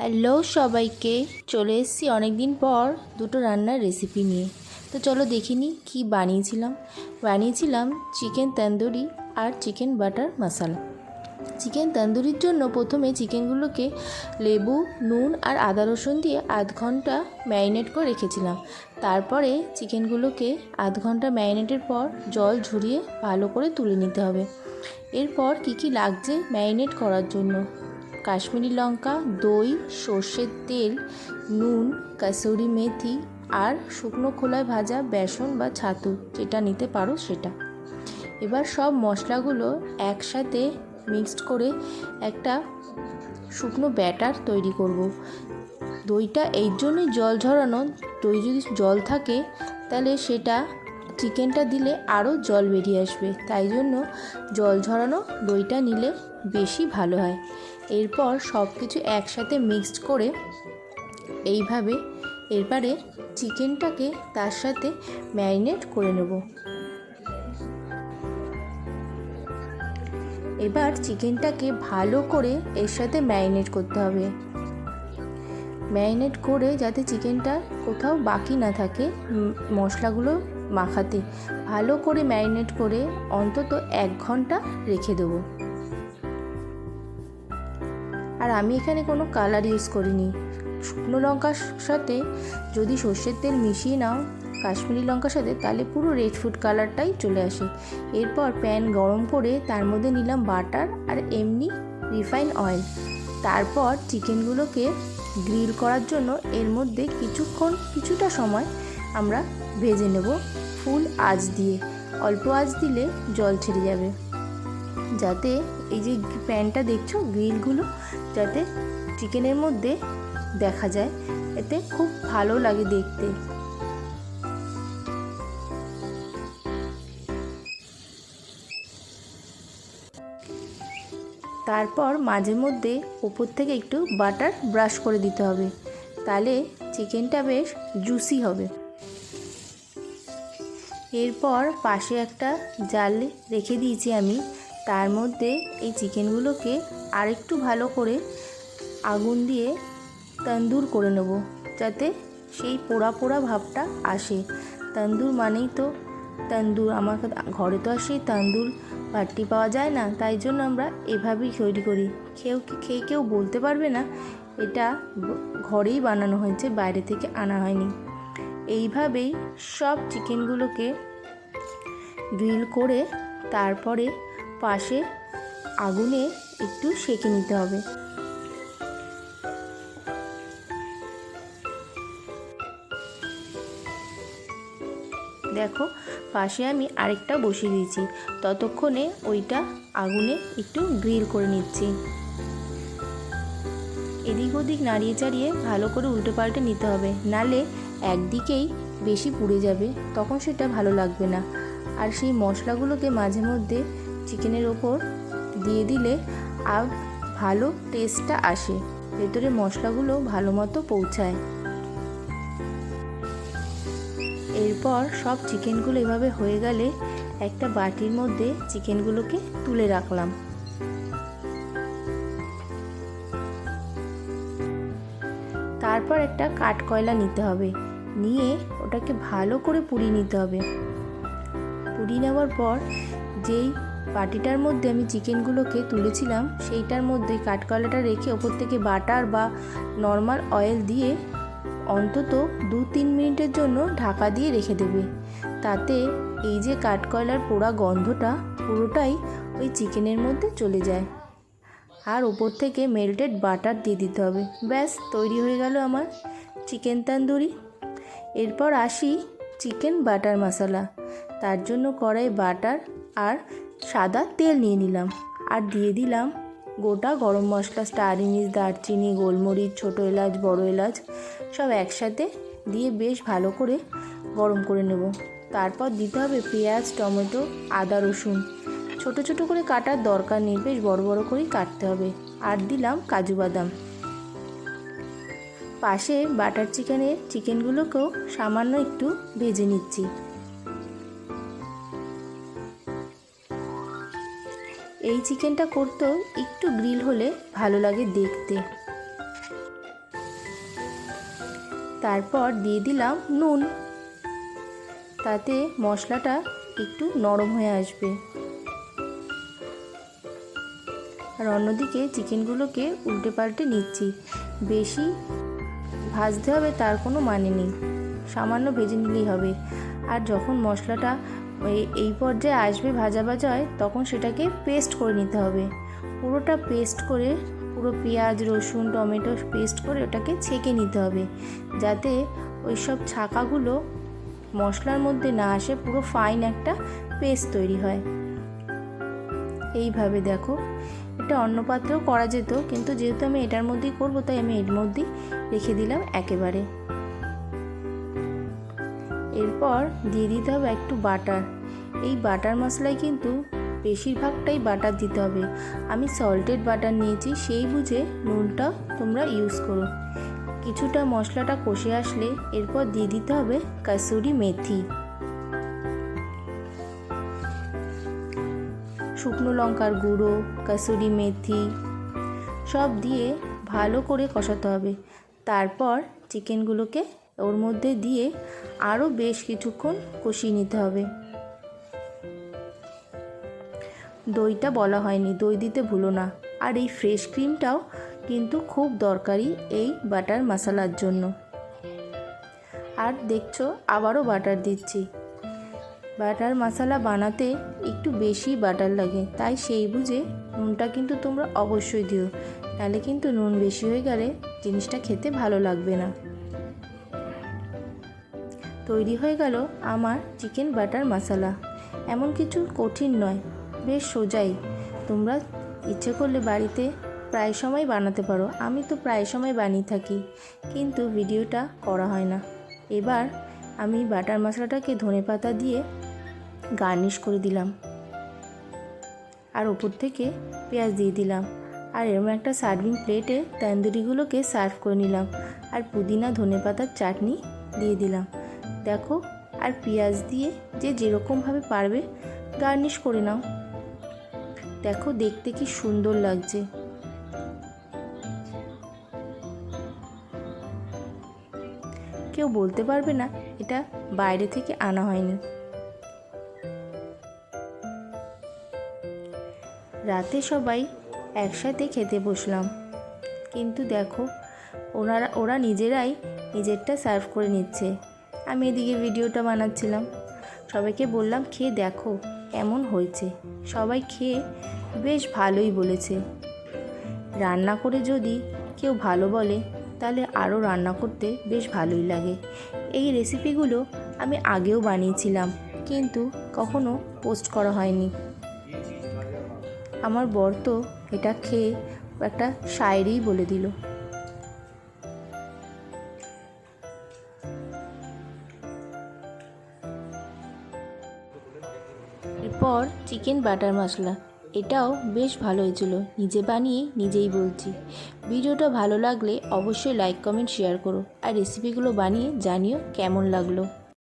Hello সবাইকে, চলে এসেছি অনেক দিন পর দুটো রান্নার রেসিপি নিয়ে। তো চলো দেখিনি কি বানিয়েছিলাম। বানিয়েছিলাম চিকেন তন্দুরি আর চিকেন বাটার মশালা চিকেন তন্দুরির জন্য প্রথমে চিকেনগুলোকে লেবু, নুন আর আদা রসুন দিয়ে আধ ঘণ্টা ম্যারিনেট করে রেখেছিলাম। তারপরে চিকেনগুলোকে আধ ঘণ্টা ম্যারিনেটের পর জল ঝরিয়ে ভালো করে তুলে নিতে হবে। এরপর কী কী লাগছে ম্যারিনেট করার জন্য? কাশ্মীরি লঙ্কা, দই, সর্ষের তেল, নুন, কাসুরি মেথি আর শুকনো খোলায় ভাজা বেসন বা ছাতু, যেটা নিতে পারো সেটা। এবার সব মশলাগুলো একসাথে মিক্সড করে একটা শুকনো ব্যাটার তৈরি করব। দইটা এই জন্যই জল ঝরানো, দই যদি জল থাকে, তাহলে সেটা চিকেনটা দিলে আরও জল বেরিয়ে আসবে। তাই জন্য জল ঝরানো দইটা নিলে বেশি ভালো হয়। এরপর সব কিছু একসাথে মিক্সড করে এইভাবে এরপরে চিকেনটাকে তার সাথে ম্যারিনেট করে নেব। এবার চিকেনটাকে ভালো করে এর সাথে ম্যারিনেট করতে হবে। ম্যারিনেট করে যাতে চিকেনটা কোথাও বাকি না থাকে মশলাগুলো মাখাতে, ভালো করে ম্যারিনেট করে অন্তত এক ঘণ্টা রেখে দেবো। আর আমি এখানে কোনো কালার ইউজ করিনি। শুকনো লঙ্কার সাথে যদি সর্ষের তেল মিশিয়ে নাও, কাশ্মীরি লঙ্কার সাথে, তাহলে পুরো রেড ফুড কালারটাই চলে আসে। এরপর প্যান গরম করে তার মধ্যে নিলাম বাটার আর এমনি রিফাইন অয়েল তারপর চিকেনগুলোকে গ্রিল করার জন্য এর মধ্যে কিছুক্ষণ, কিছুটা সময় আমরা ভেজে নেব ফুল আঁচ দিয়ে। অল্প আঁচ দিলে জল ছেড়ে যাবে। যাতে এই যে প্যানটা দেখছ গ্রিলগুলো যাতে চিকেনের মধ্যে দেখা যায়। এতে খুব ভালো লাগে দেখতে। তারপর মাঝে মধ্যে ওপর থেকে একটু বাটার ব্রাশ করে দিতে হবে। তাহলে চিকেনটা বেশ জুসি হবে। এরপর পাশে একটা জাল রেখে দিয়েছি আমি। তার মধ্যে এই চিকেনগুলোকে আরেকটু ভালো করে আগুন দিয়ে তন্দুর করে নেব, যাতে সেই পোড়া পোড়া ভাবটা আসে। তন্দুর মানেই তো তন্দুর, আমার ঘরে তো আর সেই তন্দুর ভাট্টি পাওয়া যায় না, তাই জন্য আমরা এভাবেই তৈরি করি। কেউ খেয়ে কেউ বলতে পারবে না, এটা ঘরেই বানানো হয়েছে, বাইরে থেকে আনা হয়নি। এইভাবেই সব চিকেনগুলোকে গ্রিল করে তারপরে পাশে আগুনে একটু সেঁকে নিতে হবে। দেখো, পাশে আমি আরেকটা বসিয়ে দিয়েছি। ততক্ষণে ওইটা আগুনে একটু গ্রিল করে নিচ্ছি। এদিক ওদিক নাড়িয়ে চাড়িয়ে ভালো করে উল্টো পাল্টে নিতে হবে। নালে একদিকেই বেশি পুড়ে যাবে, তখন সেটা ভালো লাগবে না। আর সেই মশলাগুলোকে মাঝে মধ্যে চিকেনের ওপর দিয়ে দিলে আর ভালো টেস্টটা আসে। ভেতরে মশলাগুলো ভালো মতো পৌঁছায়। এরপর সব চিকেনগুলো এভাবে হয়ে গেলে একটা বাটির মধ্যে চিকেনগুলোকে তুলে রাখলাম। তারপর একটা কাঠকয়লা নিতে হবে। নিয়ে ওটাকে ভালো করে পুড়িয়ে নিতে হবে। পুড়িয়ে নেওয়ার পর যেই বাটিটার মধ্যে আমি চিকেনগুলোকে তুলেছিলাম। সেইটার মধ্যে কাঠকয়লাটা রেখে ওপর থেকে বাটার বা নর্মাল অয়েল দিয়ে অন্তত দু তিন মিনিটের জন্য ঢাকা দিয়ে রেখে দেবে। তাতে এই যে কাঠকয়লার পোড়া গন্ধটা, পুরোটাই ওই চিকেনের মধ্যে চলে যায়। আর ওপর থেকে মেল্টেড বাটার দিয়ে দিতে হবে। ব্যাস, তৈরি হয়ে গেল আমার চিকেন তান্দুরি। এরপর আসি চিকেন বাটার মশলা। তার জন্য কড়াই বাটার আর সাদা তেল নিয়ে নিলাম আর দিয়ে দিলাম গোটা গরম মশলা, স্টার ইনিস দারচিনি, গোলমরিচ, ছোটো এলাচ, বড় এলাচ, সব একসাথে দিয়ে বেশ ভালো করে গরম করে নেব। তারপর দিতে হবে পেঁয়াজ, টমেটো, আদা, রসুন। ছোট ছোট করে কাটার দরকার নেই, বেশ বড় বড় করেই কাটতে হবে। আর দিলাম কাজু বাদাম। পাশে বাটার চিকেনের চিকেনগুলোকেও সামান্য একটু ভেজে নিচ্ছি। এই চিকেনটা করতেও একটু গ্রিল হলে ভালো লাগে দেখতে। তারপর দিয়ে দিলাম নুন। তাতে মশলাটা একটু নরম হয়ে আসবে। আর অন্যদিকে চিকেনগুলোকে উল্টে পাল্টে নিচ্ছি। বেশি ভাজতে হবে তার কোনো মানে নেই। সামান্য ভেজে নিলেই হবে। আর যখন মশলাটা এই এই পর্যায়ে আসবে ভাজা ভাজা হয়, তখন সেটাকে পেস্ট করে নিতে হবে। পুরোটা পেস্ট করে, পুরো পেঁয়াজ, রসুন, টমেটো পেস্ট করে ওটাকে ছেঁকে নিতে হবে। যাতে ওই সব ছাকাগুলো মশলার মধ্যে না আসে, পুরো ফাইন একটা পেস্ট তৈরি হয়। এইভাবে দেখো, এটা অন্য পাত্রেও করা যেত, কিন্তু যেহেতু আমি এটার মধ্যেই করব, তাই আমি এর মধ্যেই রেখে দিলাম একেবারে। এরপর দিয়ে দিতে হবে একটু বাটার। এই বাটার মশলায় কিন্তু বেশিরভাগটাই বাটার দিতে হবে। আমি সল্টেড বাটার নিয়েছি, সেই বুঝে নুনটা তোমরা ইউজ করো। কিছুটা মশলাটা কষে আসলে এরপর দিয়ে দিতে হবে কাসুরি মেথি। শুকনো লঙ্কার গুঁড়ো, কাসুরি মেথি, সব দিয়ে ভালো করে কষাতে হবে। তারপর চিকেনগুলোকে ওর মধ্যে দিয়ে আরও বেশ কিছুক্ষণ কষিয়ে নিতে হবে। দইটা বলা হয়নি, দই দিতে ভুলো না। আর এই ফ্রেশ ক্রিমটাও কিন্তু খুব দরকারি এই বাটার মশলার জন্য। আর দেখছ, আবারও বাটার দিচ্ছি। বাটার মশলা বানাতে একটু বেশি বাটার লাগে, তাই সেই বুঝে নুনটা কিন্তু তোমরা অবশ্যই দিও। নাহলে কিন্তু নুন বেশি হয়ে গেলে জিনিসটা খেতে ভালো লাগবে না। তৈরি হয়ে গেল আমার চিকেন বাটার মশলা। এমন কিছু কঠিন নয়, বেশ সোজাই। তোমরা ইচ্ছে করলে বাড়িতে প্রায় সময় বানাতে পারো। আমি তো প্রায় সময় বানিয়ে থাকি, কিন্তু ভিডিওটা করা হয় না। এবার আমি বাটার মশলাটাকে ধনে পাতা দিয়ে গার্নিশ করে দিলাম। আর ওপর থেকে পেঁয়াজ দিয়ে দিলাম। আর এরকম একটা সার্ভিং প্লেটে তন্দুরিগুলোকে সার্ভ করে নিলাম। আর পুদিনা ধনে পাতার চাটনি দিয়ে দিলাম। দেখো, আর পেঁয়াজ দিয়ে যে যেরকমভাবে পারবে গার্নিশ করে নাও। দেখো, দেখতে কি সুন্দর লাগছে। কেউ বলতে পারবে না, এটা বাইরে থেকে আনা হয়নি। রাতে সবাই একসাথে খেতে বসলাম। কিন্তু দেখো, ওনারা, ওরা নিজেরাই নিজেরটা সার্ভ করে নিচ্ছে। আমি এদিকে ভিডিওটা বানাচ্ছিলাম। সবাইকে বললাম, খেয়ে দেখো, কেমন হয়েছে? সবাই খেয়ে বেশ ভালোই বলেছে। রান্না করে যদি কেউ ভালো বলে, তাহলে আরও রান্না করতে বেশ ভালোই লাগে। এই রেসিপিগুলো আমি আগেও বানিয়েছিলাম, কিন্তু কখনো পোস্ট করা হয়নি। আমার বর তো এটা খেয়ে একটা শায়েরি বলে দিল। এরপর চিকেন বাটার মশলা। এটাও বেশ ভালো হয়েছিল নিজে বানিয়ে নিজেই বলছি। ভিডিওটা ভালো লাগলে অবশ্যই লাইক কমেন্ট শেয়ার করো। আর রেসিপিগুলো বানিয়ে জানিও কেমন লাগল।